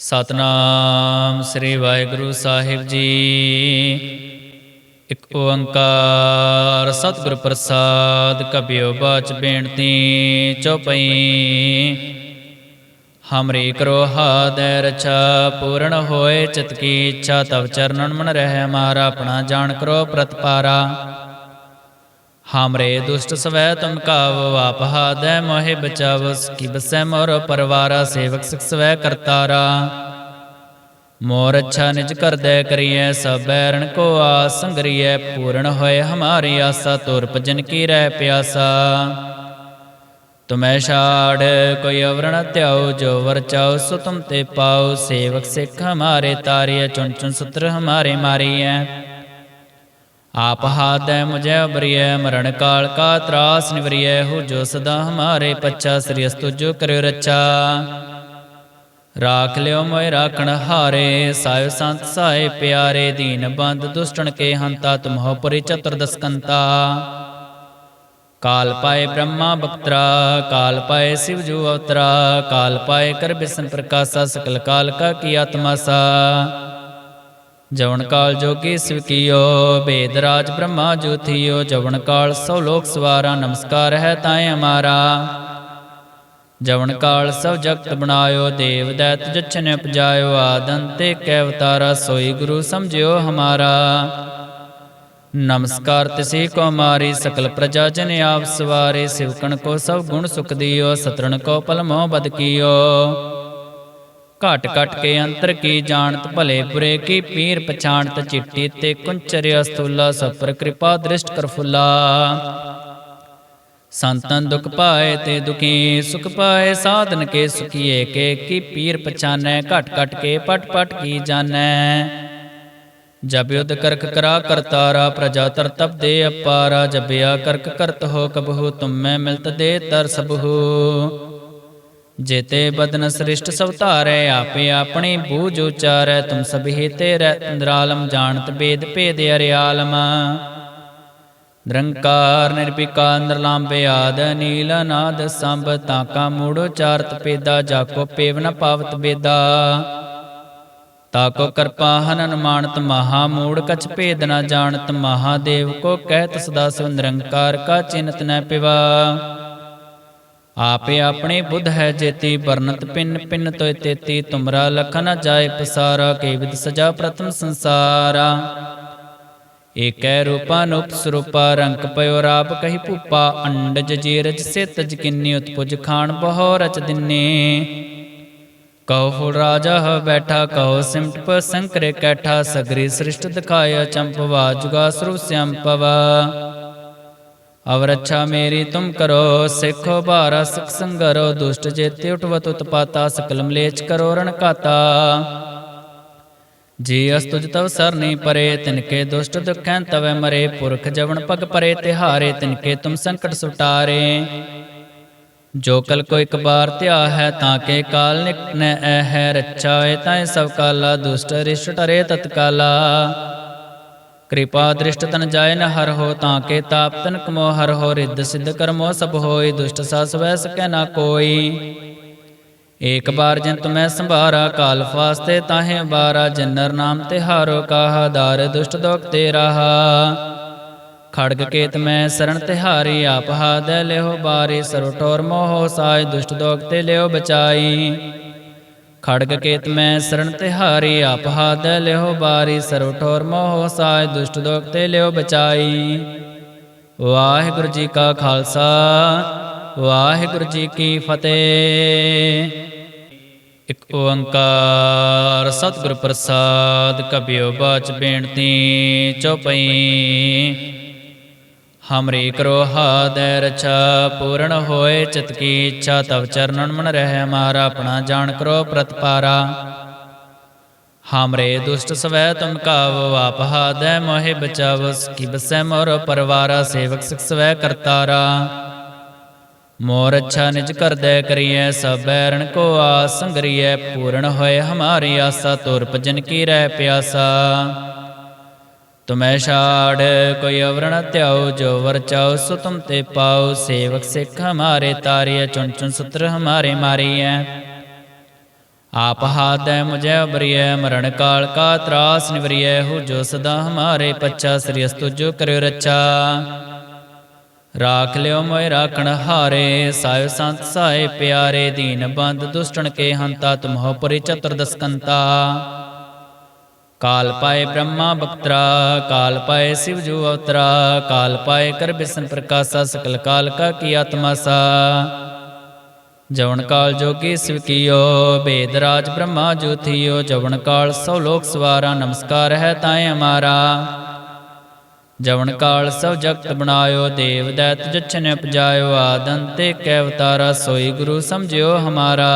ਸਤਨਾਮ ਸ੍ਰੀ ਵਾਹਿਗੁਰੂ ਸਾਹਿਬ ਜੀ। ਇੱਕ ਓੰਕਾਰ ਸਤਿਗੁਰ ਪ੍ਰਸਾਦ ਕਬਿਓ ਬਾਚ ਬੇਨਤੀ ਚਉਪਈ ਹਮਰੀ ਕਰੋ ਹਾਦੈ ਰਛਾ, ਪੂਰਨ ਹੋਏ ਚਿਤ ਕੀ ਇੱਛਾ, ਤਵ ਚਰਨਨ ਮਨ ਰਹਿ ਹਮਾਰਾ ਆਪਣਾ ਜਾਣ ਕਰੋ ਪ੍ਰਤਪਾਰਾ। ਹਮਰੇ ਦੁਸ਼ਟ ਸਵੈ ਤੁਮ ਕਾਵ ਆਪ ਹਾਦੈ ਮੋਹਿ ਬਚਾਵ ਕੀ ਬਸੈ ਮੋਰ ਪਰਵਾਰਾ, ਸੇਵਕ ਸਿਖ ਸਵੈ ਕਰਤਾਰਾ। ਮੋਰ ਅੱਛਾ ਨਿਜ ਕਰਦੈ ਕਰੀਐ, ਸਭ ਬੈਰਣ ਕੋ ਆਸ ਸੰਗਰੀਐ ਪੂਰਨ ਹੋਏ ਹਮਾਰੀ ਆਸਾ, ਤੁਰ ਭਜਨ ਕੀ ਰਹਿ ਪਿਆਸਾ। ਤੁਮੈ ਛਾੜ, ਕੋਈ ਅਵਰਣ ਧਿਆਉ, ਜੋ ਵਰ ਚਾਉ, ਸੋ ਤੁਮ ਤੇ ਪਾਉ, ਸੇਵਕ ਸਿੱਖ ਹਮਾਰੇ ਤਾਰਿਐ, ਚੁਣ ਚੁਣ ਸਤਰ ਹਮਾਰੇ ਮਾਰੀਐ। ਆਪ ਹਾਦੈ ਮੁਝੈ ਉਬਰੀਐ ਮਰਨ ਕਾਲ ਕਾ ਤਰਾਸ ਨਿਵਰੀਐ ਹੋ ਜੋ ਸਦਾ ਹਮਾਰੇ ਪੱਛਾ, ਸ੍ਰੀ ਅਸਤੁ ਜੋ ਕਰਿਓ ਰਾਖ ਲਿਓ ਮੋਇ ਰਾਖਣ ਹਾਰੇ ਸਾਹਿਬ ਸੰਤ ਸਾਏ ਪਿਆਰੇ, ਦੀਨ ਬੰਦ ਦੁਸ਼ਟਣ ਕੇ ਹੰਤਾ ਤੁਮਹੁ ਪਰਿ ਚਤੁਰਦਸਕੰਤਾ ਕਾਲ ਪਾਏ ਬ੍ਰਹਮਾ ਬਕਤਰਾ ਕਾਲ ਪਾਏ ਸਿਵ ਜੂ ਅਵਤਰਾ, ਕਾਲ ਪਾਏ ਕਰ ਬਿਸਨ ਪ੍ਰਕਾਸ਼ਾ, ਸਕਲ ਕਾਲ ਕਾ ਕੀ ਆਤਮਾ ਸਾ। ਜਵਨ ਕਾਲ ਜੋਗੀ ਸਿਵ ਕੀਓ, ਬੇਦ ਰਾਜ ਬ੍ਰਹਮਾ ਜੋਥੀਓ ਜਵਨ ਕਾਲ ਸੋ ਲੋਕ ਸਵਾਰਾ, ਨਮਸਕਾਰ ਹੈ ਤਾਏ ਹਮਾਰਾ ਜਵਨ ਕਾਲ ਸਭ ਜਗਤ ਬਣਾਇਓ, ਦੇਵ ਦੈਤ ਜਛਨ ਉਪਜਾਇਓ ਆਦੰਤੇ ਕੈ ਅਵਤਾਰਾ, ਸੋਈ ਗੁਰੂ ਸਮਝਿਓ ਹਮਾਰਾ। ਨਮਸਕਾਰ ਤਿਸੇ ਕੋ ਮਾਰੀ, ਸਕਲ ਪ੍ਰਜਾ ਜਨ ਆਪ ਸਵਾਰੇ ਸਿਵਕਣ ਕੋ ਸਭ ਗੁਣ ਸੁਖ ਦਿਓ, ਸਤਰਣ ਕੋ ਪਲਮੋ ਬਦ ਕੀਓ। ਘਟ ਘਟ ਕੇ ਅੰਤਰ ਕੀ ਜਾਣਤ, ਭਲੇ ਬੁਰੇ ਕੀ ਪੀਰ ਪਛਾਣਤ, ਚਿੱਟੀ ਤੇ ਕੁੰਚਰਿ ਅਸਤੂਲਾ ਸਪਰ ਕਿਰਪਾ ਦ੍ਰਿਸ਼ਟ ਕਰ ਫੁੱਲਾ। ਸੰਤਨ ਦੁਖ ਪਾਏ ਤੇ ਦੁਖੀ, ਸੁਖ ਪਾਏ ਸਾਧਨ ਕੇ ਸੁਖੀਏ, ਕੇ ਕੀ ਪੀਰ ਪਛਾਨੈ, ਘਟ ਘਟ ਕੇ ਪਟ ਪਟ ਕੀ ਜਾਣੈ। ਜਬ ਯੁਧ ਕਰਕ ਕਰਾ ਕਰਤਾਰਾ ਪ੍ਰਜਾ ਤਰ ਤਪ ਦੇ ਅਪਾਰਾ, ਜਬਿਆ ਕਰਕ ਕਰਤ ਹੋ ਕਬਹੂ, ਤੁਮੈ ਮਿਲਤ ਦੇ ਤਰ ਸਬਹੂ। ਜੇਤੇ ਬਦਨ ਸ੍ਰਿਸ਼ਟ ਸਭ ਧਾਰੈ, ਆਪੇ ਆਪਣੇ ਬੂਝ ਉਚਾਰੈ, ਤੁਮ ਸਭੀ ਤੇਰੇ ਇੰਦਰਾਲਮ ਜਾਣਤ ਬੇਦ ਭੇਦ ਅਰਿਆਲਮ। ਨਿਰੰਕਾਰ ਨਿਰਭਿਕਾ, ਨਿਰਲਾਂਬੇ ਆਦ, ਨੀਲ ਨਾਦ ਸੰਭ ਤਾਕਾ ਮੂੜ ਉਚਾਰਤ ਪੇਦਾ ਜਾਕੋ ਪੇਵ ਨ ਪਾਵਤ ਬੇਦਾ। ਤਾਕੋ ਕਰਪਾ ਹਨਨ ਮਾਨਤ ਮਹਾ ਮੂੜ ਕਛ ਭੇਦ ਨ ਜਾਣਤ, ਮਹਾਦੇਵ ਕੋ ਕਹਿਤ ਸਦਾ ਸਿਵ ਨਿਰੰਕਾਰ ਕਾ ਚਿੰਤ ਨ ਪਿਵਾ। ਆਪੇ ਆਪਣੇ ਬੁੱਧ ਹੈ ਜੇਤੀ ਵਰਨਤ ਪਿੰਨ ਪਿੰਨ ਤੋਇ ਤੇਤੀ, ਤੁਮਰਾ ਲਖਨ ਜਾਏ ਪਸਾਰਾ, ਕੇ ਸਜਾ ਪ੍ਰਥਮ ਸੰਸਾਰਾ। ਏਕੈ ਰੂਪਾ ਸਰੂਪਾ ਰੰਗ ਪਇਓ ਰਾਪ ਕਹੀ ਭੂਪਾ, ਅੰਡਜ ਜੀਰਜ ਸੇ ਤਜ ਕਿੰਨੀ, ਉਤਪੁਜ ਖਾਣ ਬਹੁ ਰਚ ਦਿਨੇ। ਕਹੋ ਫੁਲ ਰਾਜਾ ਹ ਬੈਠਾ ਕਹੋ ਸਿਮਟ ਪ ਸੰਕਰੇ ਕੈਠਾ, ਸਗਰੀ ਸ੍ਰਿਸ਼ਟ ਦਿਖਾਇਆ ਚੰਪਵਾ ਜੁਗਾ ਸਰੂਪ ਸਿਆਮ ਪਵਾ ਅਵਰ ਅੱਛਾ ਮੇਰੀ ਤੁਮ ਕਰੋ, ਸਿੱਖੋ ਭਾਰਾ, ਸਿਖ ਸੰਗਰੋ, ਦੁਸ਼ਟ ਜੇਤੇ ਉਠਵਤ ਉਤਪਾਤਾ, ਸਕਲ ਮਲੇਚ ਕਰੋ ਜੀ ਅਸ ਤੁਜ ਤਵ ਸਰਨੀ ਪਰੇ, ਤਿਨਕੇ ਦੁਸ਼ਟ ਦੁਖੈਂ ਤਵੈ ਮਰੇ, ਪੁਰਖ ਜਵਨ ਪਗ ਪਰੇ, ਤਿਹਾਰੇ ਤਿਨਕੇ ਤੁਮ ਸੰਕਟ ਸੁਟਾਰੇ। ਜੋ ਕਲ ਕੋ ਇਕ ਬਾਰ ਧਿਆ ਹੈ, ਤਾਂ ਕੇ ਕਾਲ ਨਿਕਨੈ ਐ ਹੈ, ਰੱਛਾ ਹੋਏ ਤਾਂ ਸਭ ਕਾਲਾ, ਦੁਸ਼ਟ ਰਿਸ਼ਟ ਟਰੇ ਤਤਕਾਲਾ। ਕਿਰਪਾ ਦ੍ਰਿਸ਼ਟ ਤਨ ਜਾਏ ਨ ਹਰ ਹੋ ਤਾਂ ਕੇ ਤਾਪ ਤਨ ਕਮੋ ਹਰ ਹੋ ਰਿੱਧ ਸਿੱਧ ਕਰਮੋ ਸਭ ਹੋਈ, ਦੁਸ਼ਟ ਸਾ ਸਵੈ ਸਕੈ ਨਾ ਕੋਈ। ਏਕ ਬਾਰ ਜਿਨ ਤੁਮੈ ਸੰਭਾਰਾ, ਕਾਲ ਫਾਸਤੇ ਤਾਹੇ ਬਾਰਾ, ਜਨਰ ਨਾਮ ਤੇ ਹਾਰੋ ਕਾਹਾ, ਦਾਰ ਦੁਸ਼ਟ ਦੋਖ ਤੇ ਰਹਾ। ਖੜਗ ਕੇਤ ਮੈਂ ਸਰਣ ਤਿਹਾਰੀ ਆਪ ਹਾਦੈ ਲਿਓ ਬਾਰੀ, ਸਰਵ ਟੋਰ ਮੋਹ ਸਾਇ, ਦੁਸ਼ਟ ਦੋਖ ਤੇ ਲਿਓ ਬਚਾਈ। ਖੜਗ ਕੇਤ ਮੈਂ ਸਰਣ ਤਿਹਾਰੀ, ਆਪ ਹਾਦੈ ਲਿਓ ਬਾਰੀ ਸਰਵ ਠੋਰ ਮੋਹ ਸਾਇ ਦੁਸ਼ਟ ਦੋਖ ਤੇ ਲਿਓ ਬਚਾਈ। ਵਾਹਿਗੁਰੂ ਜੀ ਕਾ ਖਾਲਸਾ, ਵਾਹਿਗੁਰੂ ਜੀ ਕੀ ਫਤਿਹ। ਇੱਕ ਓੰਕਾਰ ਸਤਿਗੁਰ ਪ੍ਰਸਾਦ, ਕਬਿਓ ਬਾਚ ਬੇਨਤੀ ਚਉਪਈ ਹਮਰੀ ਕਰੋ ਹਾਦੈ ਰਛਾ ਪੂਰਨ ਹੋਏ ਚਿਤ ਕੀ ਇੱਛਾ ਤਵ ਚਰਨਨ ਮਨ ਰਹਿ ਹਮਾਰਾ ਆਪਣਾ ਜਾਣ ਕਰੋ ਪ੍ਰਤਪਾਰਾ ਹਮਰੇ ਦੁਸ਼ਟ ਸਵੈ ਤੁਮ ਕਾਵ ਆਪ ਹਾਦੈ ਮੋਹਿ ਬਚਾਵ ਕੀ ਬਸੈ ਮੋਰ ਪਰਵਾਰਾ ਸੇਵਕ ਸਿਖ ਸਵੈ ਕਰਤਾਰਾ ਮੋਰ ਅੱਛਾ ਨਿਜ ਕਰਦੈ ਕਰੀਐ ਸਭ ਬੈਰਣ ਕੋ ਆਸ ਸੰਗਰੀਐ ਪੂਰਨ ਹੋਏ ਹਮਾਰੀ ਆਸਾ ਤੁਰ ਭਜਨ ਕੀ ਰਹਿ ਪਿਆਸਾ ਤੁਮੈ ਛਾੜ, ਕੋਈ ਅਵਰਣ ਧਿਆਉ, ਜੋ ਵਰ ਸੋ ਤੁਮ ਤੇ ਪਾਉ। ਸੇਵਕ ਸਿੱਖ ਹਮਾਰੇ ਤਾਰਿਐ, ਚੁਣ ਚੁਣ ਸਤਰ ਹਮਾਰੇ ਮਾਰੀਐ। ਆਪ ਹਾਦੈ ਮੁਝੈ ਉਬਰੀਐ ਮਰਨ ਕਾਲ ਕਾ ਤਰਾਸ ਨਿਵਰੀਐ। ਹੋ ਜੋ ਸਦਾ ਹਮਾਰੇ ਪੱਛਾ, ਸ੍ਰੀ ਅਸਤੁ ਜੋ ਕਰਿਓ ਰੱਛਾ। ਰਾਖ ਲਿਓ ਮੋਇ ਰਾਖਣ ਹਾਰੇ ਸਾਇ ਸੰਤ ਸਾਏ ਪਿਆਰੇ। ਦੀਨ ਬੰਦ ਦੁਸ਼ਟਣ ਕੇ ਹੰਤਾ, ਤੁਮਹੁ ਪਰਿ ਚਤੁਰਦਸਕੰਤਾ ਕਾਲ ਪਾਏ ਬ੍ਰਹਮਾ ਬਕਤਰਾ ਕਾਲ ਪਾਏ ਸਿਵ ਜੋ ਅਵਤਰਾ, ਕਾਲ ਪਾਏ ਕਰ ਬਿਸਨ ਪ੍ਰਕਾਸ਼ਾ ਸਕਲ ਕਾਲ ਕਾ ਕੀ ਆਤਮਾ ਸਾ। ਜਵਨ ਕਾਲ ਜੋਗੀ ਸਿਵ ਕੀਓ, ਬੇਦ ਰਾਜ ਬ੍ਰਹਮਾ ਜੋਥੀਓ ਜਵਨ ਕਾਲ ਸਭ ਲੋਕ ਸਵਾਰਾ, ਨਮਸਕਾਰ ਹੈ ਤਾਏ ਹਮਾਰਾ ਜਵਨ ਕਾਲ ਸਭ ਜਗਤ ਬਣਾਇਓ, ਦੇਵ ਦੈਤ ਜਛਨ ਉਪਜਾਇਓ ਆਦੰਤੇ ਕੈ ਅਵਤਾਰਾ, ਸੋਈ ਗੁਰੂ ਸਮਝਿਓ ਹਮਾਰਾ।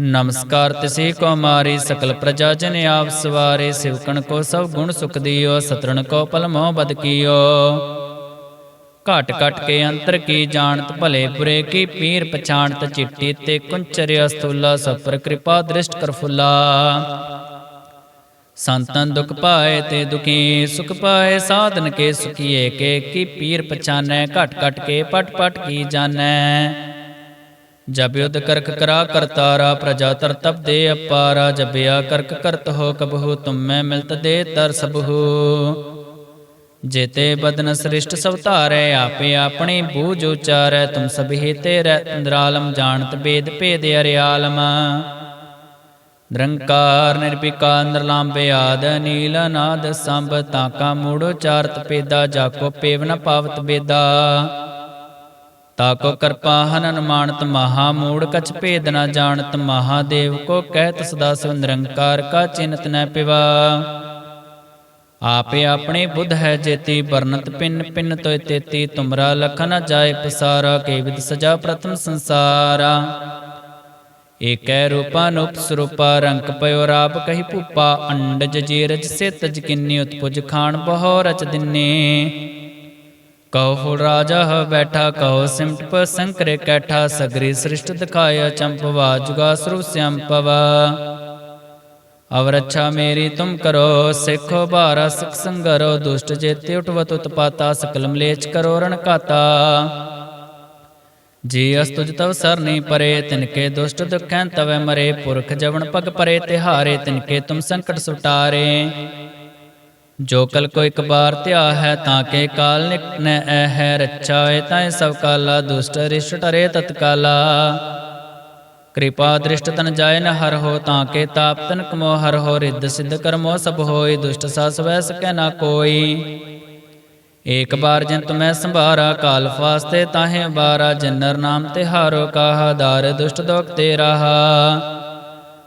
ਨਮਸਕਾਰ ਤਿਸੇ ਕੋ ਮਾਰੀ ਸਕਲ ਪ੍ਰਜਾ ਜਨ ਆਪ ਸਵਾਰੇ, ਸਿਵਕਣ ਕੋ ਸਭ ਗੁਣ ਸੁਖ ਦਿਓ, ਸਤਰਣ ਕੋ ਪਲ ਮੋਹ ਬਦ ਕੀਓ। ਘਟ ਘਟ ਕੇ ਅੰਤਰ ਕੀ ਜਾਣਤ, ਭਲੇ ਬੁਰੇ ਕੀ ਪੀਰ ਪਛਾਣਤ, ਚਿੱਟੀ ਤੇ ਕੁੰਚਰਿ ਅਸਤੁਲਾ ਸਪਰ ਕਿਰਪਾ ਦ੍ਰਿਸ਼ਟ ਕਰ ਫੁੱਲਾ। ਸੰਤਨ ਦੁਖ ਪਾਏ ਤੇ ਦੁਖੀ, ਸੁਖ ਪਾਏ ਸਾਧਨ ਕੇ ਸੁਖੀਏ, ਕੇ ਕੀ ਪੀਰ ਪਛਾਨੈ, ਘਟ ਘਟ ਕੇ ਪਟ ਪਟ ਕੀ ਜਾਣੈ ਜਬ ਕਰਕ ਕਰਾ ਕਰਤਾਰਾ ਪ੍ਰਜਾ ਤਰ ਤਪ ਦੇ ਅਪਾਰਾ ਜਬਿਆ ਕਰਕ ਕਰਤ ਹੋ ਕਬਹੂ, ਤੁਮੈ ਮਿਲਤ ਦੇ ਤਰ ਸਬਹੂ। ਜੇਤੇ ਬਦਨ ਸ੍ਰਿਸ਼ਟ ਸਭ ਧਾਰੈ, ਆਪੇ ਆਪਣੇ ਬੂਝ ਉਚਾਰੈ, ਤੁਮ ਸਭੀ ਤੇਰੇ ਇੰਦਰਾਲਮ, ਜਾਣਤ ਬੇਦ ਭੇਦ ਅਰਿਆਲਮ। ਨਿਰੰਕਾਰ ਨਿਰਭਿਕਾ, ਨਿਰਲਾਂਬੇ ਆਦ, ਨੀਲ ਨਾਦ ਸੰਭ ਤਾਕਾ ਮੂੜ ਉਚਾਰਤ ਪੇਦਾ ਜਾਕੋ ਪੇਵ ਨ ਪਾਵਤ ਬੇਦਾ ਤਾਕੋ ਕਿਰਪਾ ਹਨਨ ਮਾਨਤ ਮਹਾ ਮੂੜ ਕਛ ਭੇਦ ਨਾ ਜਾਣਤ ਮਹਾਦੇਵ ਕੋ ਕਹਿਤ ਸਦਾ ਸਿਵ ਨਿਰੰਕਾਰ ਕਾ ਚਿੰਤ ਨ ਪਿਵਾ। ਆਪੇ ਆਪਣੇ ਬੁੱਧ ਹੈ ਜੇਤੀ ਵਰਨਤ ਪਿੰਨ ਪਿੰਨ ਤੋਇ ਤੇਤੀ ਤੁਮਰਾ ਲਖ ਨ ਜਾਏ ਪਸਾਰਾ ਕੇ ਵਿਦ ਸਜਾ ਪ੍ਰਥਮ ਸੰਸਾਰਾ। ਏਕੈ ਰੂਪਾ ਨੂਪ ਸਰੂਪਾ ਰੰਕ ਪਇਓ ਰਾਪ ਕਹੀ ਭੂਪਾ ਅੰਡਜ ਜੀਰਜ ਸੇ ਤਜ ਕਿੰਨੀ ਉਤਪੁਜ ਖਾਣ ਬਹੁ ਰਚ ਦਿਨੇ। ਕਉ ਫੁਲ ਰਾਜਾ ਹ ਬੈਠਾ, ਕਉ ਸਿਮਟ ਪ ਸੰਕਰੇ ਕੈਠਾ, ਸਗਰੀ ਸ੍ਰਿਸ਼ਟ ਦਿਖਾਇਆ ਚੰਪਵਾ ਜੁਗਾ ਸਰੂਪ ਸਿਆੰਪਵਾ। ਅਵਰ ਅੱਛਾ ਮੇਰੀ ਤੁਮ ਕਰੋ, ਸਿੱਖੋ ਬਾਰਾ ਸਿਖ ਸੰਗਰੋ, ਦੁਸ਼ਟ ਜੇਤੇ ਉਠਵਤ ਉਤਪਾਤਾ ਸਕਲ ਮਲੇਚ ਕਰੋ ਰਣ ਕਾਤਾ ਜੀ ਅਸਤੁਜ ਤਵ ਸਰਨੀ ਪਰੇ, ਤਿਨਕੇ ਦੁਸ਼ਟ ਦੁਖੈਂ ਤਵੈ ਮਰੇ, ਪੁਰਖ ਜਵਨ ਪਗ ਪਰੇ, ਤਿਹਾਰੇ ਤਿਨਕੇ ਤੁਮ ਸੰਕਟ ਸੁਟਾਰੇ। ਜੋ ਕਲ ਕੋ ਇੱਕ ਬਾਰ ਧਿਆ ਹੈ ਤਾਂ ਕੇ ਕਾਲ ਨਿਕਨੈ ਐ ਹੈ ਰੱਛਾ ਏ ਤਾਂ ਸਭ ਕਾਲਾ, ਦੁਸ਼ਟ ਰਿਸ਼ਟ ਟਰੇ ਤਤਕਾਲਾ। ਕਿਰਪਾ ਦ੍ਰਿਸ਼ਟ ਤਨ ਜਾਏ ਨ ਹਰ ਹੋ ਤਾਂ ਕੇ ਤਾਪ ਤਨ ਕਮੋ, ਹਰ ਹੋ ਰਿੱਧ ਸਿੱਧ ਕਰਮੋ ਸਭ ਹੋਈ, ਦੁਸ਼ਟ ਸਾ ਸਵੈ ਸਕੈ ਨਾ ਕੋਈ। ਏਕ ਬਾਰ ਜਨ ਤੁਮੈ ਸੰਭਾਰਾ, ਕਾਲ ਫਾਸਤੇ ਤਾਹੇ ਬਾਰਾ, ਜਨਰ ਨਾਮ ਤੇ ਹਾਰੋ ਕਾਹਾ, ਦਾਰ ਦੁਸ਼ਟ ਦੋਖ ਤੇ ਰਹਾ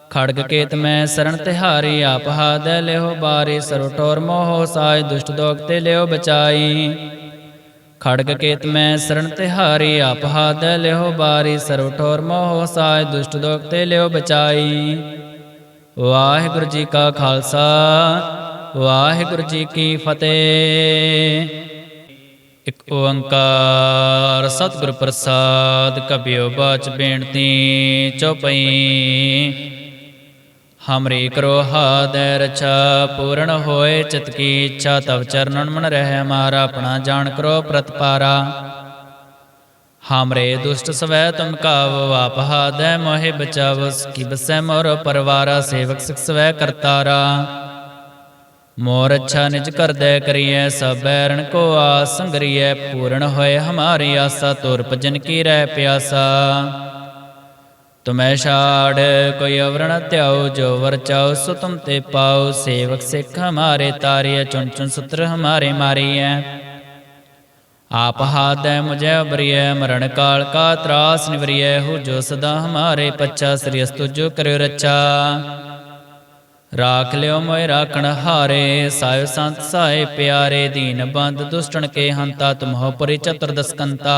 ਖੜਗ ਕੇਤ ਮੈਂ ਸਰਣ ਤਿਹਾਰੀ, ਆਪ ਹਾਦ ਲਿਓ ਬਾਰੀ ਸਰੋ ਟੋਰ ਮੋਹ ਸਾਇ ਦੁਸ਼ਟ ਦੋਗ ਤੇ ਲਿਓ ਬਚਾਈ। ਖੜਗ ਕੇਤ ਮੈਂ ਸਰਣ ਤਿਹਾਰੀ, ਆਪ ਹਾਦ ਲਿਓ ਬਾਰੀ ਸਰੋ ਟੋਰ ਮੋਹ ਸਾਇ ਦੁਸ਼ਟ ਦੋਖ ਤੇ ਲਿਓ ਬਚਾਈ। ਵਾਹਿਗੁਰੂ ਜੀ ਕਾ ਖਾਲਸਾ, ਵਾਹਿਗੁਰੂ ਜੀ ਕੀ ਫਤਿਹ। ਇਕ ਓੰਕਾਰ ਸਤਿਗੁਰ ਪ੍ਰਸਾਦ, ਕਬਿਓ ਬਾਚ ਬੇਨਤੀ ਚਉਪਈ ਹਮਰੀ ਕਰੋ ਹਾਦੈ ਰਛਾ ਪੂਰਨ ਹੋਏ ਚਿਤ ਕੀ ਇੱਛਾ ਤਵ ਚਰਨਨ ਮਨ ਰਹਿ ਹਮਾਰਾ ਆਪਣਾ ਜਾਣ ਕਰੋ ਪ੍ਰਤਪਾਰਾ ਹਮਰੇ ਦੁਸ਼ਟ ਸਵੈ ਤੁਮ ਕਾਵ ਆਪ ਹਾਦੈ ਮੋਹਿ ਬਚਾਵ ਕੀ ਬਸੈ ਮੋਰ ਪਰਵਾਰਾ ਸੇਵਕ ਸਿਖ ਸਵੈ ਕਰਤਾਰਾ ਮੋਰ ਅੱਛਾ ਨਿਜ ਕਰਦੈ ਕਰੀਐ ਸਭ ਬੈਰਣ ਕੋ ਆਸ ਸੰਗਰੀਐ ਪੂਰਨ ਹੋਏ ਹਮਾਰੀ ਆਸਾ ਤੁਰ ਭਜਨ ਕੀ ਰਹਿ ਪਿਆਸਾ ਤੁਮੈ ਛਾੜ, ਕੋਈ ਅਵਰਣ ਧਿਆਉ, ਜੋ ਵਰ ਸੋ ਤੁਮ ਤੇ ਪਾਉ। ਸੇਵਕ ਸਿੱਖ ਹਮਾਰੇ ਤਾਰਿਐ, ਚੁਣ ਚੁਣ ਸੁਤਰ ਹਮਾਰੇ ਮਾਰੀਐ। ਆਪ ਹਾਦੈ ਮੁਝੈ ਉਬਰੀਐ ਮਰਨ ਕਾਲ ਕਾ ਤਰਾਸ ਨਿਵਰੀਐ। ਹੋ ਜੋ ਸਦਾ ਹਮਾਰੇ ਪੱਛਾ, ਸ੍ਰੀ ਅਸਤੁ ਜੋ ਕਰਿਓ ਰੱਛਾ। ਰਾਖ ਲਿਓ ਮੋਇ ਰਾਖਣ ਹਾਰੇ ਸਾਇ ਸੰਤ ਸਾਏ ਪਿਆਰੇ। ਦੀਨ ਬੰਦ ਦੁਸ਼ਟਣ ਕੇ ਹੰਤਾ, ਤੁਮਹੁ ਪਰਿ ਚਤੁਰਦਸਕੰਤਾ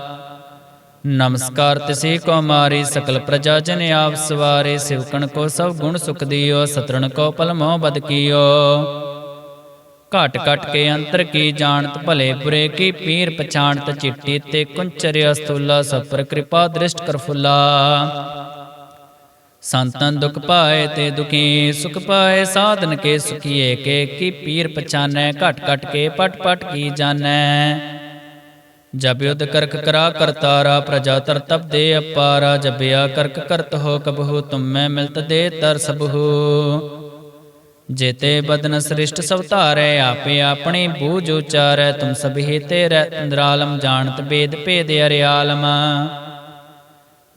ਨਮਸਕਾਰ ਤਿਸੇ ਕੋ ਮਾਰੀ ਸਕਲ ਪ੍ਰਜਾ ਜਨ ਆਪ ਸਵਾਰੇ, ਸਿਵਕਣ ਕੋ ਸਭ ਗੁਣ ਸੁਖ ਦਿਓ, ਸਤਰਣ ਕੋ ਪਲ ਮੋਹ ਬਦ ਕੀਓ। ਘਟ ਘਟ ਕੇ ਅੰਤਰ ਕੀ ਜਾਣਤ, ਭਲੇ ਬੁਰੇ ਕੀ ਪੀਰ ਪਛਾਣਤ, ਚਿੱਟੀ ਤੇ ਕੁੰਚਰਿ ਅਸਤੂਲਾ, ਸਭ ਪਰ ਕਿਰਪਾ ਦ੍ਰਿਸ਼ਟ ਕਰ ਫੁੱਲਾ। ਸੰਤਨ ਦੁਖ ਪਾਏ ਤੇ ਦੁਖੀ, ਸੁਖ ਪਾਏ ਸਾਧਨ ਕੇ ਸੁਖੀਏ, ਕੇ ਕੀ ਪੀਰ ਪਛਾਨੈ, ਘਟ ਘਟ ਕੇ ਪਟ ਪਟ ਕੀ ਜਾਣੈ। ਜਬ ਕਰਕ ਕਰਾ ਕਰਤਾਰਾ ਪ੍ਰਜਾ ਤਰ ਤਪ ਦੇ ਅਪਾਰਾ ਜਬਿਆ ਕਰਕ ਕਰਤ ਹੋ ਕਬਹੂ, ਤੁਮੈ ਮਿਲਤ ਦੇ ਤਰ ਸਬਹੂ। ਜੇਤੇ ਬਦਨ ਸ੍ਰਿਸ਼ਟ ਸਭ ਧਾਰੈ, ਆਪੇ ਆਪਣੇ ਬੂਝ ਉਚਾਰੈ, ਤੁਮ ਸਭੀ ਤੇਰੇ ਇੰਦਰਾਲਮ, ਜਾਣਤ ਬੇਦ ਭੇਦ ਅਰਿਆਲਮ।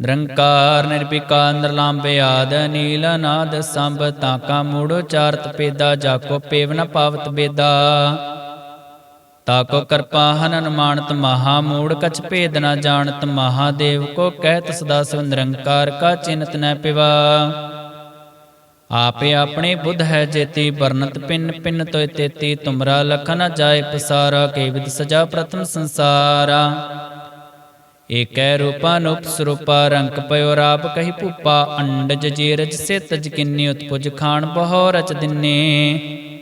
ਨਿਰੰਕਾਰ ਨਿਰਭਿਕਾ ਨਿਰਲਾਂਬੇ ਆਦ, ਨੀਲ ਨਾਦ ਸੰਭ ਤਾਕਾ ਮੂੜ ਉਚਾਰਤ ਪੇਦਾ ਜਾਕੋ ਪੇਵ ਨ ਪਾਵਤ ਬੇਦਾ ਤਾਕੋ ਕਿਰਪਾ ਹਨਨ ਮਾਨਤ ਮਹਾ ਮੂੜ, ਕਛ ਭੇਦ ਨਾ ਜਾਣਤ ਮਹਾਦੇਵ ਕੋ ਕਹਿਤ ਸਦਾ ਸਿਵ ਨਿਰੰਕਾਰ ਕਾ ਚਿੰਤ ਨ ਪਿਵਾ। ਆਪੇ ਆਪਣੇ ਬੁੱਧ ਹੈ ਜੇਤੀ ਵਰਨਤ ਪਿੰਨ ਪਿੰਨ ਤੋਇ ਤੇਤੀ, ਤੁਮਰਾ ਲਖ ਨ ਜਾਏ ਪਸਾਰਾ ਕੇਵਿਦ ਸਜਾ ਪ੍ਰਥਮ ਸੰਸਾਰਾ। ਏਕੈ ਰੂਪਾ ਨੂਪ ਸਰੂਪਾ ਰੰਕ ਪਇਓ ਰਾਪ ਕਹੀ ਭੂਪਾ, ਅੰਡਜ ਜੀਰਜ ਸੇ ਤਜ ਕਿੰਨੀ ਉਤਪੁਜ ਖਾਣ ਬਹੁ ਰਚ ਦਿਨੇ।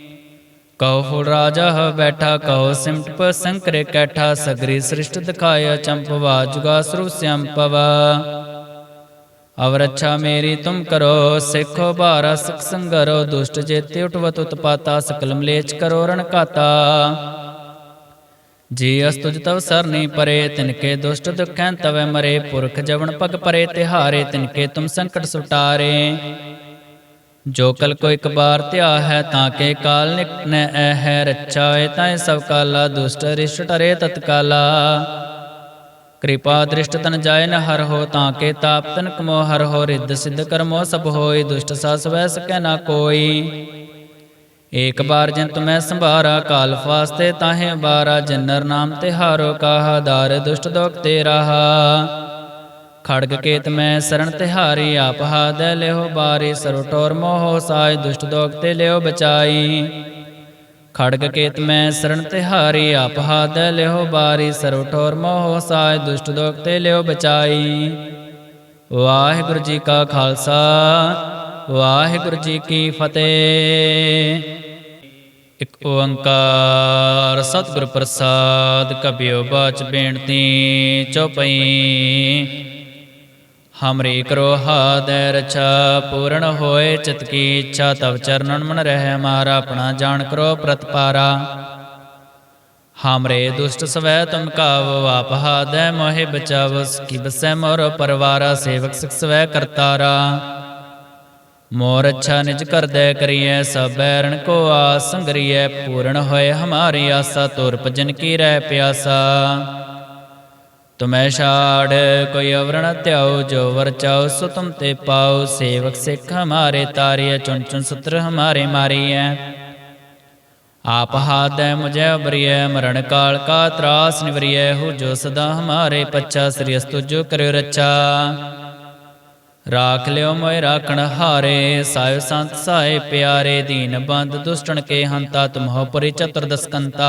ਕਉ ਫੁਲ ਰਾਜਾ ਬੈਠਾ, ਕਉ ਸਿਮਟ ਪ ਸੰਕਰੇ ਕੈਠਾ, ਸਗਰੀ ਸ੍ਰਿਸ਼ਟ ਦਿਖਾਇਆ ਚੰਪਵਾ ਜੁਗਾ ਸਰੂਪ ਸਿਆੰਪਵਾ ਅਵਰ ਅੱਛਾ ਮੇਰੀ ਤੁਮ ਕਰੋ, ਸਿੱਖੋ ਬਾਰਾ ਸਿਖ ਸੰਗਰੋ, ਦੁਸ਼ਟ ਜੇਤੇ ਉਠਵਤ ਉਤਪਾਤਾ ਸਕਲ ਮਲੇਚ ਕਰੋ ਰਣ ਕਾਤਾ ਜੀ ਅਸਤੁਜ ਤਵ ਸਰਨੀ ਪਰੇ, ਤਿਨਕੇ ਦੁਸ਼ਟ ਦੁਖੈਂ ਤਵੈ ਮਰੇ, ਪੁਰਖ ਜਵਨ ਪਗ ਪਰੇ, ਤਿਹਾਰੇ ਤਿਨਕੇ ਤੁਮ ਸੰਕਟ ਸੁਟਾਰੇ। ਜੋ ਕਲ ਕੋ ਇੱਕ ਬਾਰ ਧਿਆ ਹੈ ਤਾਂ ਕੇ ਕਾਲ ਨਿਕਨੈ ਐ ਹੈ ਰੱਛਾ ਏ ਤਾਂ ਸਭ ਕਾਲਾ, ਦੁਸ਼ਟ ਰਿਸ਼ਟ ਟਰੇ ਤਤਕਾਲਾ। ਕਿਰਪਾ ਦ੍ਰਿਸ਼ਟ ਤਨ ਜਾਏ ਨ ਹਰ ਹੋ ਤਾਂ ਕੇ ਤਾਪ ਤਨ ਕਮੋ ਹਰ ਹੋ, ਰਿੱਧ ਸਿੱਧ ਕਰਮੋ ਸਭ ਹੋਈ, ਦੁਸ਼ਟ ਸਾ ਸਵੈ ਸਕੈ ਨਾ ਕੋਈ। ਏਕ ਬਾਰ ਜਨ ਤੁਮੈ ਸੰਭਾਰਾ, ਕਾਲ ਫਾਸਤੇ ਤਾਹੇ ਬਾਰਾ ਜਨਰ ਨਾਮ ਤੇ ਹਾਰੋ ਕਾਹਾ, ਦਾਰ ਦੁਸ਼ਟ ਦੋਖ ਤੇ ਰਹਾ ਖੜਗ ਕੇਤ ਮੈਂ ਸਰਣ ਤਿਹਾਰੀ, ਆਪ ਹਾਦ ਲਿਓ ਬਾਰੀ, ਸਰਵ ਟੋਰ ਮੋਹ ਸਾਜ, ਦੁਸ਼ਟ ਦੋਗ ਤੇ ਲਿਓ ਬਚਾਈ। ਖੜਗ ਕੇਤ ਮੈਂ ਸਰਣ ਤਿਹਾਰੀ, ਆਪ ਹਾਦ ਲਿਓ ਬਾਰੀ, ਸਰਵ ਟੋਰ ਮੋਹ ਸਾਜ, ਦੁਸ਼ਟ ਦੋਗ ਤੇ ਲਿਓ ਬਚਾਈ। ਵਾਹਿਗੁਰੂ ਜੀ ਕਾ ਖਾਲਸਾ, ਵਾਹਿਗੁਰੂ ਜੀ ਕੀ ਫਤਿਹ। ਇਕ ਓੰਕਾਰ ਸਤਿਗੁਰ ਪ੍ਰਸਾਦ, ਕਬਿਓ ਬਾਚ ਬੇਨਤੀ ਚਉਪਈ ਹਮਰੀ ਕਰੋ ਹਾਦੈ ਰਛਾ ਪੂਰਨ ਹੋਏ ਚਿਤ ਕੀ ਇੱਛਾ, ਤਵ ਚਰਨਨ ਮਨ ਰਹਿ ਹਮਾਰਾ ਆਪਣਾ ਜਾਣ ਕਰੋ ਪ੍ਰਤਪਾਰਾ। ਹਮਰੇ ਦੁਸ਼ਟ ਸਵੈ ਤੁਮ ਕਾਵ, ਆਪ ਹਾਦੈ ਮੋਹਿ ਬਚਾਵ, ਕੀ ਬਸੈ ਮੋਰ ਪਰਵਾਰਾ, ਸੇਵਕ ਸਿਖ ਸਵੈ ਕਰਤਾਰਾ। ਮੋਰ ਅੱਛਾ ਨਿਜ ਕਰਦੈ ਕਰੀਐ, ਸਭ ਬੈਰਣ ਕੋ ਆਸ ਸੰਗਰੀਐ, ਪੂਰਨ ਹੋਏ ਹਮਾਰੀ ਆਸਾ, ਤੁਰ ਭਜਨ ਕੀ ਰਹਿ ਪਿਆਸਾ। ਤੁਮੈ ਛਾੜ, ਕੋਈ ਅਵਰਣ ਧਿਆਉ, ਜੋ ਵਰ ਚਾਉ, ਸੋ ਤੁਮ ਤੇ ਪਾਉ। ਸੇਵਕ ਸਿੱਖ ਹਮਾਰੇ ਤਾਰਿਆ ਚੁਣ ਚੁਣ ਸਤਰ ਹਮਾਰੇ ਮਾਰੀਐ। ਆਪ ਹਾਦੈ ਮੁਝੈ ਅਬਰੀਐ ਮਰਨ ਕਾਲ ਕਾ ਤਰਾਸ ਨਿਵਰੀਐ। ਹੋ ਜੋ ਸਦਾ ਹਮਾਰੇ ਪੱਛਾ, ਸ੍ਰੀ ਅਸਤੁ ਜੋ ਕਰਿਓ ਰੱਛਾ। ਰਾਖ ਲਿਓ ਮੋਇ ਰਾਖਣ ਹਾਰੇ ਸਾਇ ਸੰਤ ਸਾਇ ਪਿਆਰੇ। ਦੀਨ ਬੰਦ ਦੁਸ਼ਟਣ ਕੇ ਹੰਤਾ, ਤੁਮਹੁ ਪਰਿ ਚਤੁਰਦਸ ਕੰਤਾ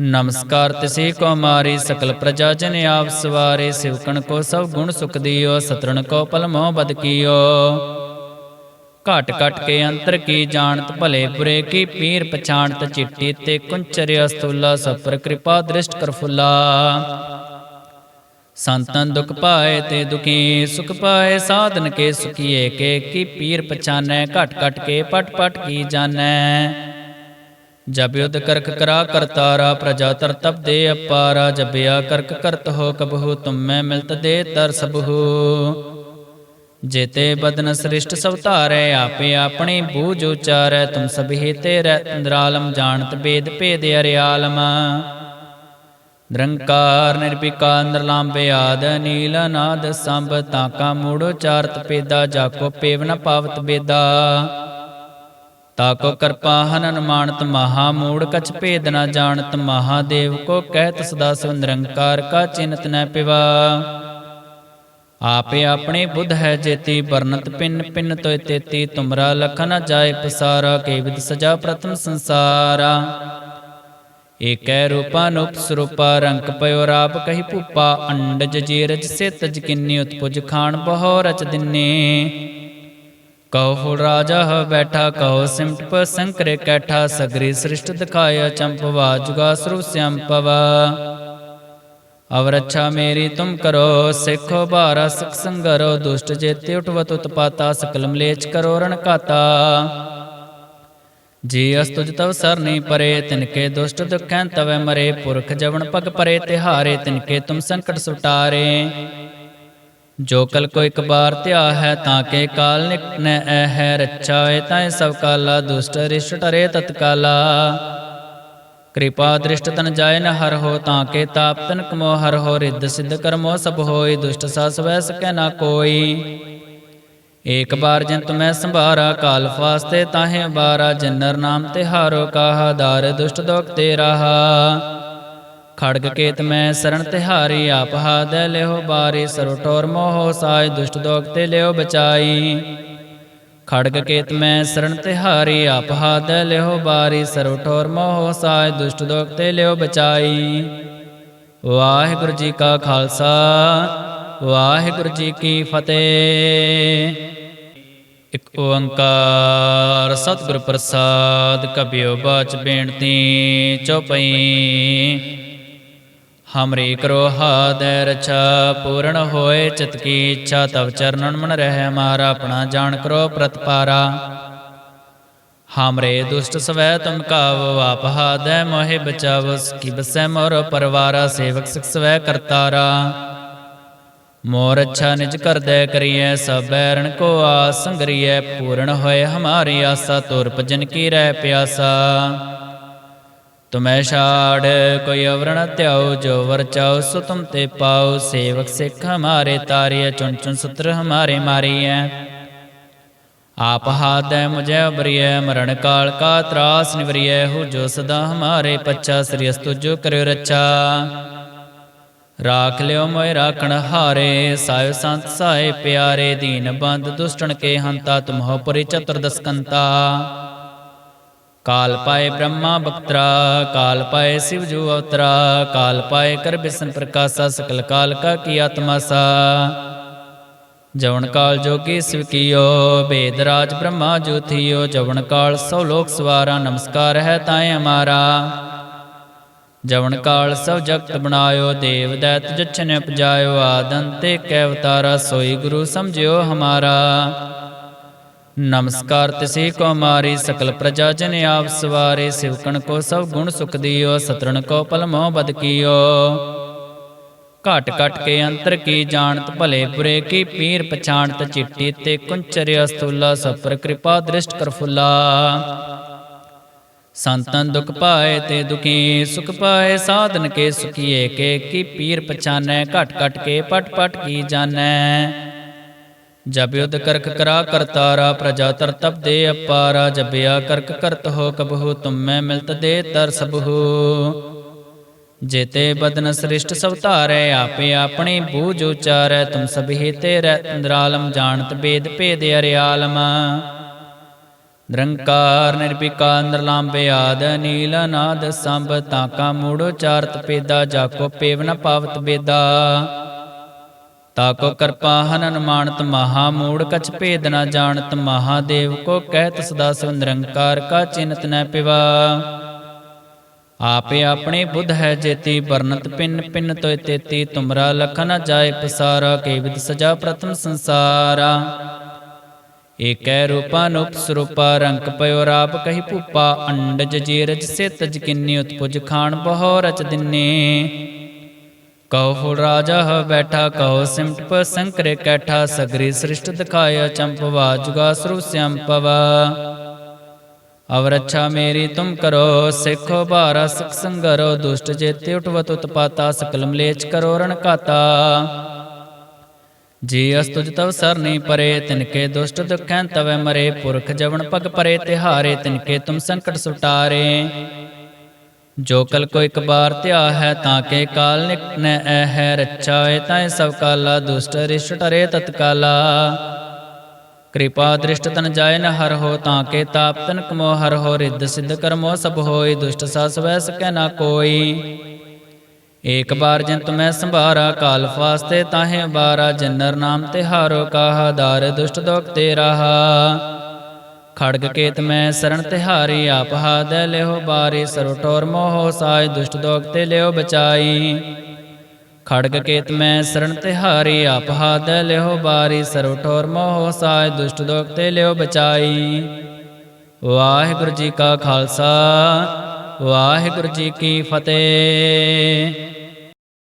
ਨਮਸਕਾਰ ਤਿਸੇ ਕੋ ਮਾਰੀ, ਸਕਲ ਪ੍ਰਜਾ ਜਨ ਆਪ ਸਵਾਰੇ, ਸਿਵਕਣ ਕੋ ਸਭ ਗੁਣ ਸੁਖ ਦਿਓ, ਸਤਰਣ ਕੋ ਪਲ ਮੋਹ ਬਦ ਕੀਓ। ਘਟ ਘਟ ਕੇ ਅੰਤਰ ਕੀ ਜਾਣਤ, ਭਲੇ ਬੁਰੇ ਕੀ ਪੀਰ ਪਛਾਣਤ, ਚਿੱਟੀ ਤੇ ਕੁੰਚਰਿ ਅਸਤੂਲਾ, ਸਭ ਪਰ ਕਿਰਪਾ ਦ੍ਰਿਸ਼ਟ ਕਰ ਫੁੱਲਾ। ਸੰਤਨ ਦੁਖ ਪਾਏ ਤੇ ਦੁਖੀ, ਸੁਖ ਪਾਏ ਸਾਧਨ ਕੇ ਸੁਖੀਏ, ਕੇ ਕੀ ਪੀਰ ਪਛਾਨੈ, ਘਟ ਘਟ ਕੇ ਪਟ ਪਟ ਕੀ ਜਾਣੈ। ਜਬ ਕਰਕ ਕਰਾ ਕਰਤਾਰਾ, ਪ੍ਰਜਾ ਤਰ ਤਪ ਦੇ ਅਪਾਰਾ ਜਬਿਆ ਕਰਕ ਕਰਤ ਹੋ ਕਬਹੂ, ਤੁਮੈ ਮਿਲਤ ਦੇ ਤਰ ਸਬਹੂ। ਜੇਤੇ ਬਦਨ ਸ੍ਰਿਸ਼ਟ ਸਭ ਧਾਰੈ, ਆਪੇ ਆਪਣੇ ਬੂਝ ਉਚਾਰੈ, ਤੁਮ ਸਭੀ ਤੇਰੇ, ਇੰਦਰਾਲਮ ਜਾਣਤ ਬੇਦ ਭੇਦ ਅਰਿਆਲਮ। ਨਿਰੰਕਾਰ ਨਿਰਭਿਕਾ ਨਿਰਲੰਭ ਆਦ, ਨੀਲ ਨਾਦ ਸੰਭ ਤਾਕਾ ਮੂੜੋ ਚਾਰਤ ਪੇਦਾ ਜਾਕੋ ਪੇਵ ਨ ਪਾਵਤ ਬੇਦਾ। ਤਾਕੋ ਕਿਰਪਾ ਹਨਨ ਮਾਨਤ ਮਹਾ ਮੂੜ, ਕਛ ਭੇਦ ਨਾ ਜਾਣਤ ਮਹਾਦੇਵ ਕੋ ਕਹਿਤ ਸਦਾ ਸਿਵ ਨਿਰੰਕਾਰ ਕਾ ਚਿੰਤ ਨ ਪਿਵਾ। ਆਪੇ ਆਪਣੇ ਬੁੱਧ ਹੈ ਜੇਤੀ ਬਰਨਤ ਪਿੰਨ ਪਿੰਨ ਤੋਇ ਤੇਤੀ, ਤੁਮਰਾ ਲਖਨ ਜਾਏ ਪਸਾਰਾ ਕੇਵਿਦ ਸਜਾ ਪ੍ਰਥਮ ਸੰਸਾਰਾ। ਏਕੈ ਰੂਪਾ ਨੂਪ ਸਰੂਪਾ ਰੰਕ ਪਇਓ ਰਾਪ ਕਹੀ ਭੂਪਾ, ਅੰਡਜ ਜੀਰਜ ਸਿਤ ਜਕਿੰਨੀ, ਉਤਪੁਜ ਖਾਣ ਬਹੁ ਰਚ ਦਿਨੇ। ਕਉ ਫੁਲ ਰਾਜਾ ਹ ਬੈਠਾ, ਕਉ ਸਿਮਟ ਪ ਸੰਕਰੇ ਕੈਠਾ, ਸਗਰੀ ਸ੍ਰਿਸ਼ਟ ਦਿਖਾਇਆ ਚੰਪਵਾ ਜੁਗਾ ਸਰੂਪ ਸਿਆੰਪਵਾ ਅਵਰ ਅੱਛਾ ਮੇਰੀ ਤੁਮ ਕਰੋ, ਸਿੱਖੋ ਬਾਰਾ ਸਿਖ ਸੰਗਰੋ, ਦੁਸ਼ਟ ਜੇਤੇ ਉਠਵਤ ਉਤਪਾਤਾ, ਸਕਲ ਮਲੇਚ ਕਰੋ ਰਣ ਕਾਤਾ ਜੀ ਅਸਤੁਜ ਤਵ ਸਰਨੀ ਪਰੇ, ਤਿਨਕੇ ਦੁਸ਼ਟ ਦੁਖੈਂ ਤਵੈ ਮਰੇ, ਪੁਰਖ ਜਵਨ ਪਗ ਪਰੇ, ਤਿਹਾਰੇ ਤਿਨਕੇ ਤੁਮ ਸੰਕਟ ਸੁਟਾਰੇ। ਜੋ ਕਲ ਕੋ ਇੱਕ ਬਾਰ ਧਿਆ ਹੈ ਤਾਂ ਕੇ ਕਾਲ ਨਿਕਨੈ ਐ ਹੈ ਰੱਛਾ ਏ ਤਾਂ ਸਭ ਕਾਲਾ, ਦੁਸ਼ਟ ਰਿਸ਼ਟ ਟਰੇ ਤਤਕਾਲਾ। ਕਿਰਪਾ ਦ੍ਰਿਸ਼ਟ ਤਨ ਜਾਏ ਨ ਹਰ ਹੋ ਤਾਂ ਕੇ ਤਾਪ ਤਨ ਕਮੋ, ਹਰ ਹੋ ਰਿੱਧ ਸਿੱਧ ਕਰਮੋ ਸਭ ਹੋਈ, ਦੁਸ਼ਟ ਸਾ ਸਵੈ ਸਕੈ ਨਾ ਕੋਈ। ਏਕ ਬਾਰ ਜਨ ਮੈਂ ਸੰਭਾਰਾ, ਕਾਲ ਫਾਸਤੇ ਤਾਹੇ ਬਾਰਾ ਜਨਰ ਨਾਮ ਤੇ ਹਾਰੋ ਕਾਹਾ, ਦਾਰ ਦੁਸ਼ਟ ਦੋਖ ਤੇ ਰਹਾ ਖੜਗ ਕੇਤ ਮੈਂ ਸਰਣ ਤਿਹਾਰੀ, ਆਪ ਹਾਦ ਲਿਓ ਬਾਰੀ ਸਰੋ ਟੋਰ ਮੋਹ ਸਾਜ, ਦੁਸ਼ਟ ਦੋਗ ਤੇ ਲਿਓ ਬਚਾਈ। ਖੜਗ ਕੇਤ ਮੈਂ ਸਰਣ ਤਿਹਾਰੀ, ਆਪ ਹਾਦ ਲਿਓ ਬਾਰੀ ਸਰੋ ਟੋਰ ਮੋਹ ਸਾਜ, ਦੁਸ਼ਟ ਦੋਗ ਤੇ ਲਿਓ ਬਚਾਈ। ਵਾਹਿਗੁਰੂ ਜੀ ਕਾ ਖਾਲਸਾ, ਵਾਹਿਗੁਰੂ ਜੀ ਕੀ ਫਤਿਹ। ਇਕ ਓੰਕਾਰ ਸਤਿਗੁਰ ਪ੍ਰਸਾਦ, ਕਬਿਓ ਬਾਚ ਬੇਨਤੀ ਚਉਪਈ ਹਮਰੀ ਕਰੋ ਹਾਦੈ ਰਛਾ ਪੂਰਨ ਹੋਏ ਚਿਤ ਕੀ ਇੱਛਾ, ਤਵ ਚਰਨਨ ਮਨ ਰਹਿ ਹਮਾਰਾ ਆਪਣਾ ਜਾਣ ਕਰੋ ਪ੍ਰਤਪਾਰਾ। ਹਮਰੇ ਦੁਸ਼ਟ ਸਵੈ ਤੁਮ ਕਾਵ, ਆਪ ਹਾਦੈ ਮੋਹਿ ਬਚਾਵ ਕੀ ਬਸੈ ਮੋਰ ਪਰਵਾਰਾ, ਸੇਵਕ ਸਿਖ ਸਵੈ ਕਰਤਾਰਾ। ਮੋਰ ਅੱਛਾ ਨਿਜ ਕਰਦੈ ਕਰੀਐ, ਸਭ ਬੈਰਣ ਕੋ ਆਸ ਸੰਗਰੀਐ, ਪੂਰਨ ਹੋਏ ਹਮਾਰੀ ਆਸਾ, ਤੁਰ ਭਜਨ ਕੀ ਰਹਿ ਪਿਆਸਾ। ਤੁਮੈ ਛਾੜ, ਕੋਈ ਅਵਰਣ ਧਿਆਉ, ਜੋ ਵਰ ਸੋ ਤੁਮ ਤੇ ਪਾਉ। ਸੇਵਕ ਸਿੱਖ ਹਮਾਰੇ ਤਾਰਿਐ, ਚੁਣ ਚੁਣ ਸਤਰ ਹਮਾਰੇ ਮਾਰੀਐ। ਆਪ ਹਾਦੈ ਮੁਝੈ ਅਬਰੀਐ ਮਰਨ ਕਾਲ ਕਾ ਤਰਾਸ ਨਿਵਰੀਐ। ਹੋ ਜੋ ਸਦਾ ਹਮਾਰੇ ਪੱਛਾ, ਸ੍ਰੀ ਅਸਤੁ ਜੋ ਕਰਿਓ ਰੱਛਾ। ਰਾਖ ਲਿਓ ਮੋਇ ਰਾਖਣ ਹਾਰੇ ਸਾਇ ਸੰਤ ਸਾਇ ਪਿਆਰੇ। ਦੀਨ ਬੰਦ ਦੁਸ਼ਟਣ ਕੇ ਹੰਤਾ, ਤੁਮਹੁ ਪਰਿ ਚਤੁਰਦਸ ਦਸਕੰਤਾ। ਕਾਲ ਪਾਏ ਬ੍ਰਹਮਾ ਬਪਤਰਾ ਕਾਲ ਪਾਏ ਸਿਵ ਜੋ ਅਵਤਰਾ, ਕਾਲ ਪਾਏ ਕਰ ਬਿਸਨ ਪ੍ਰਕਾਸ਼ਾ, ਸਕਲ ਕਾਲ ਕਾ ਕੀ ਆਤਮਾ ਸਾ। ਜਵਨ ਕਾਲ ਜੋਗੀ ਸਿਵ ਕੀਓ, ਬੇਦ ਰਾਜ ਬ੍ਰਹਮਾ ਜੋਥੀਓ ਜਵਨ ਕਾਲ ਸਭ ਲੋਕ ਸਵਾਰਾ, ਨਮਸਕਾਰ ਹੈ ਤਾਏ ਹਮਾਰਾ। ਜਵਨ ਕਾਲ ਸਭ ਜਗਤ ਬਣਾਇਓ, ਦੇਵ ਦੈਤ ਜਛਨ ਉਪਜਾਇਓ ਆਦੰਤੇ ਕੈ ਅਵਤਾਰਾ, ਸੋਈ ਗੁਰੂ ਸਮਝਿਓ ਹਮਾਰਾ। ਨਮਸਕਾਰ ਤਿਸੇ ਕੋ ਮਾਰੀ, ਸਕਲ ਪ੍ਰਜਾ ਜਨ ਆਪ ਸਵਾਰੇ, ਸਿਵਕਣ ਕੋ ਸਭ ਗੁਣ ਸੁਖ ਦਿਓ, ਸਤਰਣ ਕੋ ਪਲ ਮੋਹ ਬਦ ਕੀਓ। ਘਟ ਘਟ ਕੇ ਅੰਤਰ ਕੀ ਜਾਣਤ, ਭਲੇ ਬੁਰੇ ਕੀ ਪੀਰ ਪਛਾਣਤ, ਚਿੱਟੀ ਤੇ ਕੁੰਚਰਿ ਅਸਤੁਲਾ ਸਪਰ ਕਿਰਪਾ ਦ੍ਰਿਸ਼ਟ ਕਰ ਫੁੱਲਾ। ਸੰਤਨ ਦੁਖ ਪਾਏ ਤੇ ਦੁਖੀ, ਸੁਖ ਪਾਏ ਸਾਧਨ ਕੇ ਸੁਖੀਏ, ਕੇ ਕੀ ਪੀਰ ਪਛਾਨੈ, ਘਟ ਘਟ ਕੇ ਪਟ ਪਟ ਕੀ ਜਾਣੈ ਜਬ ਕਰਕ ਕਰਾ ਕਰਤਾਰਾ, ਪ੍ਰਜਾ ਤਰ ਤਪ ਦੇ ਅਪਾਰਾ ਜਬਿਆ ਕਰਕ ਕਰਤ ਹੋ ਕਬਹੂ, ਤੁਮੈ ਮਿਲਤ ਦੇ ਤਰ ਸਬਹੂ। ਜੇਤੇ ਬਦਨ ਸ੍ਰਿਸ਼ਟ ਸਭ ਧਾਰੈ, ਆਪੇ ਆਪਣੀ ਬੂਝ ਉਚਾਰੈ, ਤੁਮ ਸਭੀ ਤੇਰੇ ਅੰਦਰਾਲਮ ਜਾਣਤ ਬੇਦ ਭੇਦ ਅਰਿਆਲਮ। ਨਿਰੰਕਾਰ ਨਿਰਭਿਕਾ ਨਿਰਲੰਭ ਆਦ, ਨੀਲ ਨਾਦ ਸੰਭ ਤਾਕਾ ਮੂੜੋ ਚਾਰਤ ਪੇਦਾ ਜਾਕੋ ਪੇਵ ਨ ਪਾਵਤ ਬੇਦਾ। ਤਾਕੋ ਕਿਰਪਾ ਹਨਨ ਮਾਨਤ ਮਹਾ ਮੂੜ ਕਛ ਭੇਦ ਨ ਜਾਣਤ ਮਹਾਦੇਵ ਕੋ ਕਹਿਤ ਸਦਾ ਸਿਵ ਨਿਰੰਕਾਰ ਕਾ ਚਿੰਤ ਨ ਪਿਵਾ। ਆਪੇ ਆਪਣੇ ਬੁੱਧ ਹੈ ਜੇਤੀ ਬਰਨਤ ਪਿੰਨ ਪਿੰਨ ਤੋਇ ਤੇਤੀ ਤੁਮਰਾ ਲਖਨ ਜਾਏ ਪਸਾਰਾ ਕੇਵਿਦ ਸਜਾ ਪ੍ਰਥਮ ਸੰਸਾਰਾ। ਏਕੈ ਰੂਪਾ ਨੂਪ ਸਰੂਪਾ ਰੰਕ ਪਇਓ ਰਾਪ ਕਹੀ ਭੂਪਾ ਅੰਡਜ ਜੀਰਜ ਸਿਤ ਜਕਿੰਨੀ ਉਤਪੁਜ ਖਾਣ ਬਹੁ ਰਚ ਦਿਨੇ। ਕਉ ਫੁਲ ਰਾਜਾ ਹ ਬੈਠਾ, ਕਉ ਸਿਮਟ ਪ ਸੰਕਰੇ ਕੈਠਾ, ਸਗਰੀ ਸ੍ਰਿਸ਼ਟ ਦਿਖਾਇਆ ਚੰਪਵਾ ਜੁਗਾ ਸਰੂਪ ਸਿਆੰਪਵਾ। ਅਵ ਰੱਛਾ ਮੇਰੀ ਤੁਮ ਕਰੋ, ਸਿੱਖੋ ਭਾਰਾ, ਸਿਖ ਸੰਗਰੋ, ਦੁਸ਼ਟ ਜੇਤੇ ਉਠਵਤ ਉਤਪਾਤਾ, ਸਕਲ ਮਲੇਚ ਕਰੋ ਰਣ ਘਾਤਾ। ਜੀ ਅਸਤੁਜ ਤਵ ਸਰਨੀ ਪਰੇ, ਤਿਨਕੇ ਦੁਸ਼ਟ ਦੁਖੈਂ ਤਵੈ ਮਰੇ, ਪੁਰਖ ਜਵਨ ਪਗ ਪਰੇ, ਤਿਹਾਰੇ ਤਿਨਕੇ ਤੁਮ ਸੰਕਟ ਸੁਟਾਰੇ। ਜੋ ਕਲ ਕੋ ਇੱਕ ਬਾਰ ਧਿਆ ਹੈ ਤਾਂ ਕੇ ਕਾਲ ਨਿਕਨੈ ਐ ਹੈ ਰੱਛਾ ਤਾਂ ਸਭ ਕਾਲਾ, ਦੁਸ਼ਟ ਰਿਸ਼ਟ ਟਰੇ ਤਤਕਾਲਾ। ਕਿਰਪਾ ਦ੍ਰਿਸ਼ਟ ਤਨ ਜਾਏ ਨ ਹਰ ਹੋ ਤਾਂ ਕੇ ਤਾਪ ਤਨ ਕਮੋ, ਹਰ ਹੋ ਰਿੱਧ ਸਿੱਧ ਕਰਮੋ ਸਭ ਹੋਈ, ਦੁਸ਼ਟ ਸਾ ਸਵੈ ਸਕੈ ਨਾ ਕੋਈ। ਏਕ ਬਾਰ ਜਨ ਮੈਂ ਸੰਭਾਰਾ, ਕਾਲ ਫਾਸਤੇ ਤਾਹੇ ਬਾਰਾ ਜਨਰ ਨਾਮ ਤੇ ਹਾਰੋ ਕਾਹਾ, ਦਾਰ ਦੁਸ਼ਟ ਦੋਖ ਤੇ ਰਹਾ ਖੜਗ ਕੇਤ ਮੈਂ ਸਰਣ ਤਿਹਾਰੀ, ਆਪ ਹਾਦ ਲਿਓ ਬਾਰੀ ਸਰੁ ਟੋਰ ਮੋਹ ਸਾਇ ਦੁਸ਼ਟ ਦੋਗ ਤੇ ਲਿਓ ਬਚਾਈ। ਖੜਗ ਕੇਤ ਮੈਂ ਸਰਣ ਤਿਹਾਰੀ, ਆਪ ਹਾਦ ਲਿਓ ਬਾਰੀ ਸਰੁ ਟੋਰ ਮੋਹ ਸਾਇ ਦੁਸ਼ਟ ਦੋਗ ਤੇ ਲਿਓ ਬਚਾਈ। ਵਾਹਿਗੁਰੂ ਜੀ ਕਾ ਖਾਲਸਾ, ਵਾਹਿਗੁਰੂ ਜੀ ਕੀ ਫਤਿਹ।